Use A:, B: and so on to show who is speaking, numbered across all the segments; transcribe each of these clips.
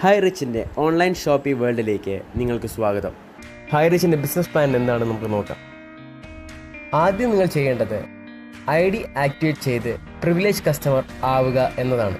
A: High റിച്ചിന്റെ online shopping വേൾഡിലേക്ക് നിങ്ങൾക്ക് സ്വാഗതം.
B: ഹൈ റിച്ചിന്റെ ബിസിനസ് പ്ലാൻ എന്താണെന്ന് നമുക്ക് നോക്കാം. ആദ്യം നിങ്ങൾ ചെയ്യേണ്ടത് ഐ ഡി ആക്ടിവേറ്റ് ചെയ്ത് പ്രിവിലേജ് കസ്റ്റമർ ആവുക എന്നതാണ്.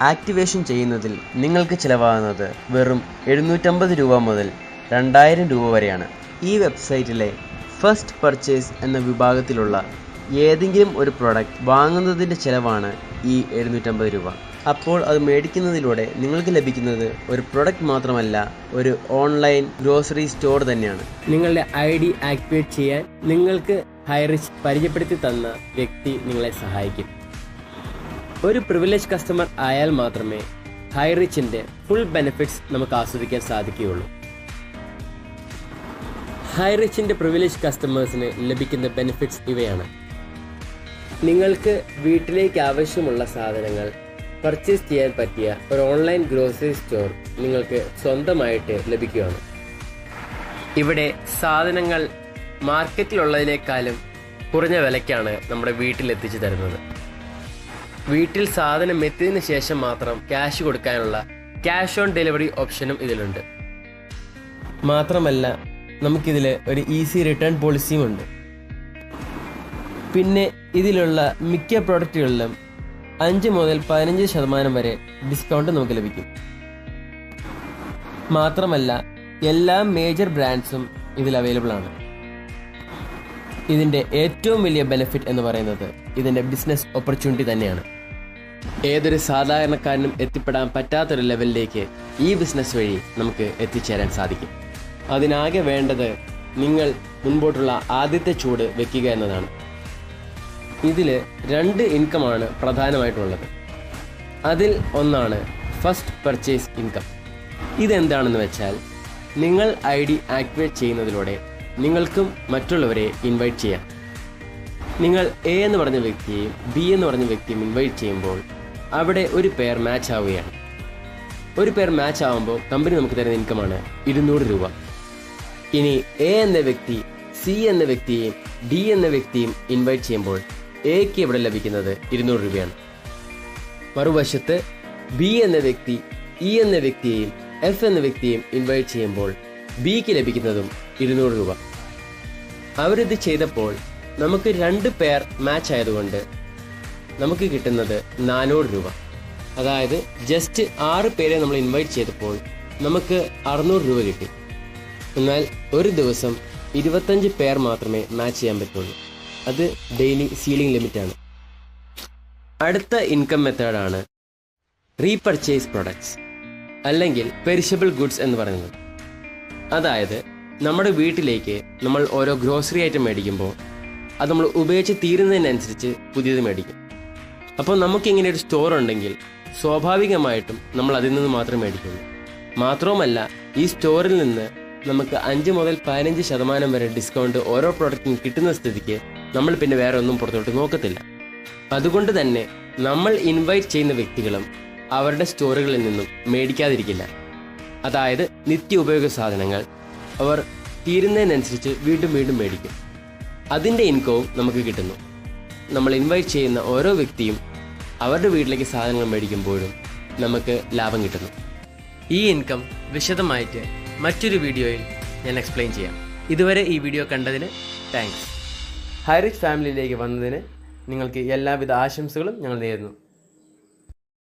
A: ആക്ടിവേഷൻ ചെയ്യുന്നതിൽ നിങ്ങൾക്ക് ചിലവാകുന്നത് വെറും എഴുന്നൂറ്റമ്പത് രൂപ മുതൽ രണ്ടായിരം രൂപ വരെയാണ്. ഈ വെബ്സൈറ്റിലെ ഫസ്റ്റ് പർച്ചേസ് എന്ന വിഭാഗത്തിലുള്ള ഏതെങ്കിലും ഒരു പ്രോഡക്റ്റ് വാങ്ങുന്നതിന്റെ ചിലവാണ് ഈ എഴുന്നൂറ്റമ്പത് രൂപ. അപ്പോൾ അത് മേടിക്കുന്നതിലൂടെ നിങ്ങൾക്ക് ലഭിക്കുന്നത് ഒരു പ്രൊഡക്റ്റ് മാത്രമല്ല ഒരു ഓൺലൈൻ ഗ്രോസറി സ്റ്റോർ തന്നെയാണ്.
B: നിങ്ങളുടെ ഐ ഡി ആക്ടിവേറ്റ് ചെയ്യാൻ നിങ്ങൾക്ക് ഹൈറിച്ച് പരിചയപ്പെടുത്തി തന്ന വ്യക്തി നിങ്ങളെ സഹായിക്കും. ഒരു പ്രിവിലേജ് കസ്റ്റമർ ആയാൽ മാത്രമേ ഹൈറിച്ചിന്റെ ഫുൾ ബെനിഫിറ്റ്സ് നമുക്ക് ആസ്വദിക്കാൻ സാധിക്കുകയുള്ളൂ. ഹൈറിച്ചിന്റെ പ്രിവിലേജ് കസ്റ്റമേഴ്സിന് ലഭിക്കുന്ന ബെനിഫിറ്റ്സ് ഇവയാണ്. നിങ്ങൾക്ക് വീട്ടിലേക്ക് ആവശ്യമുള്ള സാധനങ്ങൾ പർച്ചേസ് ചെയ്യാൻ പറ്റിയ ഒരു ഓൺലൈൻ ഗ്രോസറി സ്റ്റോർ നിങ്ങൾക്ക് സ്വന്തമായിട്ട് ലഭിക്കുകയാണ്. ഇവിടെ സാധനങ്ങൾ മാർക്കറ്റിലുള്ളതിനേക്കാളും കുറഞ്ഞ വിലയ്ക്കാണ് നമ്മുടെ വീട്ടിൽ എത്തിച്ചു തരുന്നത്. വീട്ടിൽ സാധനം എത്തിയതിന് ശേഷം മാത്രം ക്യാഷ് കൊടുക്കാനുള്ള ക്യാഷ് ഓൺ ഡെലിവറി ഓപ്ഷനും ഇതിലുണ്ട്. മാത്രമല്ല നമുക്കിതിൽ ഒരു ഈസി റിട്ടേൺ പോളിസിയും ഉണ്ട്. പിന്നെ ഇതിലുള്ള മിക്ക പ്രോഡക്റ്റുകളിലും അഞ്ച് മുതൽ പതിനഞ്ച് ശതമാനം വരെ ഡിസ്കൗണ്ട് നമുക്ക് ലഭിക്കും. മാത്രമല്ല എല്ലാ മേജർ ബ്രാൻഡ്സും ഇതിൽ അവൈലബിൾ ആണ്. ഇതിന്റെ ഏറ്റവും വലിയ ബെനിഫിറ്റ് എന്ന് പറയുന്നത് ഇതിന്റെ ബിസിനസ് ഓപ്പർച്യൂണിറ്റി തന്നെയാണ്. ഏതൊരു സാധാരണക്കാരനും എത്തിപ്പെടാൻ പറ്റാത്തൊരു ലെവലിലേക്ക് ഈ ബിസിനസ് വഴി നമുക്ക് എത്തിച്ചേരാൻ സാധിക്കും. അതിനാകെ വേണ്ടത് നിങ്ങൾ മുൻപോട്ടുള്ള ആദ്യത്തെ ചൂട് വെക്കുക എന്നതാണ്. ഇതിൽ രണ്ട് ഇൻകമാണ് പ്രധാനമായിട്ടുള്ളത്. അതിൽ ഒന്നാണ് ഫസ്റ്റ് പർച്ചേസ് ഇൻകം. ഇതെന്താണെന്ന് വെച്ചാൽ നിങ്ങൾ ഐ ഡി ആക്ടിവേറ്റ് ചെയ്യുന്നതിലൂടെ നിങ്ങൾക്കും മറ്റുള്ളവരെ ഇൻവൈറ്റ് ചെയ്യാം. നിങ്ങൾ എ എന്ന് പറഞ്ഞ വ്യക്തിയെയും ബി എന്ന് പറഞ്ഞ വ്യക്തിയും ഇൻവൈറ്റ് ചെയ്യുമ്പോൾ അവിടെ ഒരു പേർ മാച്ച് ആവുകയാണ്. ഒരു പേർ മാച്ച് ആവുമ്പോൾ കമ്പനി നമുക്ക് തരുന്ന ഇൻകമാണ് ഇരുന്നൂറ് രൂപ. ഇനി എ എന്ന വ്യക്തി സി എന്ന വ്യക്തിയെയും ഡി എന്ന വ്യക്തിയും ഇൻവൈറ്റ് ചെയ്യുമ്പോൾ എക്ക് ഇവിടെ ലഭിക്കുന്നത് ഇരുന്നൂറ് രൂപയാണ്. മറുവശത്ത് ബി എന്ന വ്യക്തി ഇ എന്ന വ്യക്തിയെയും എഫ് എന്ന വ്യക്തിയെയും ഇൻവൈറ്റ് ചെയ്യുമ്പോൾ ബിക്ക് ലഭിക്കുന്നതും ഇരുന്നൂറ് രൂപ. അവരിത് ചെയ്തപ്പോൾ നമുക്ക് രണ്ട് പേർ മാച്ച് ആയതുകൊണ്ട് നമുക്ക് കിട്ടുന്നത് നാനൂറ് രൂപ. അതായത് ജസ്റ്റ് ആറ് പേരെ നമ്മൾ ഇൻവൈറ്റ് ചെയ്തപ്പോൾ നമുക്ക് അറുന്നൂറ് രൂപ കിട്ടി. എന്നാൽ ഒരു ദിവസം ഇരുപത്തഞ്ച് പേർ മാത്രമേ മാച്ച് ചെയ്യാൻ പറ്റുള്ളൂ. അത് ഡെയിലി സീലിംഗ് ലിമിറ്റാണ്. അടുത്ത ഇൻകം മെത്തേഡാണ് റീപർച്ചേസ് പ്രൊഡക്ട്സ് അല്ലെങ്കിൽ പെരിഷബിൾ ഗുഡ്സ് എന്ന് പറയുന്നത്. അതായത് നമ്മുടെ വീട്ടിലേക്ക് നമ്മൾ ഓരോ ഗ്രോസറി ഐറ്റം മേടിക്കുമ്പോൾ അത് നമ്മൾ ഉപയോഗിച്ച് തീരുന്നതിനനുസരിച്ച് പുതിയത് മേടിക്കും. അപ്പോൾ നമുക്കിങ്ങനെ ഒരു സ്റ്റോർ ഉണ്ടെങ്കിൽ സ്വാഭാവികമായിട്ടും നമ്മൾ അതിൽ നിന്ന് മാത്രം മേടിക്കുന്നു മാത്രവുമല്ല ഈ സ്റ്റോറിൽ നിന്ന് നമുക്ക് അഞ്ച് മുതൽ പതിനഞ്ച് ശതമാനം വരെ ഡിസ്കൗണ്ട് ഓരോ പ്രോഡക്റ്റിനും കിട്ടുന്ന സ്ഥിതിക്ക് നമ്മൾ പിന്നെ വേറെ ഒന്നും പുറത്തോട്ട് നോക്കത്തില്ല. അതുകൊണ്ട് തന്നെ നമ്മൾ ഇൻവൈറ്റ് ചെയ്യുന്ന വ്യക്തികളും അവരുടെ സ്റ്റോറുകളിൽ നിന്നും മേടിക്കാതിരിക്കില്ല. അതായത് നിത്യ ഉപയോഗ സാധനങ്ങൾ അവർ തീരുന്നതിനനുസരിച്ച് വീണ്ടും വീണ്ടും മേടിക്കും. അതിന്റെ ഇൻകവും നമുക്ക് കിട്ടുന്നു. നമ്മൾ ഇൻവൈറ്റ് ചെയ്യുന്ന ഓരോ വ്യക്തിയും അവരുടെ വീട്ടിലേക്ക് സാധനങ്ങൾ മേടിക്കുമ്പോഴും നമുക്ക് ലാഭം കിട്ടുന്നു. ഈ ഇൻകം വിശദമായിട്ട് മറ്റൊരു വീഡിയോയിൽ ഞാൻ എക്സ്പ്ലെയിൻ ചെയ്യാം. ഇതുവരെ ഈ വീഡിയോ കണ്ടതിന് താങ്ക്സ്
A: ഹൈ റിച്ച് ഫാമിലിയിലേക്ക് വന്നതിന് നിങ്ങൾക്ക് എല്ലാവിധ ആശംസകളും ഞങ്ങൾ നേരുന്നു.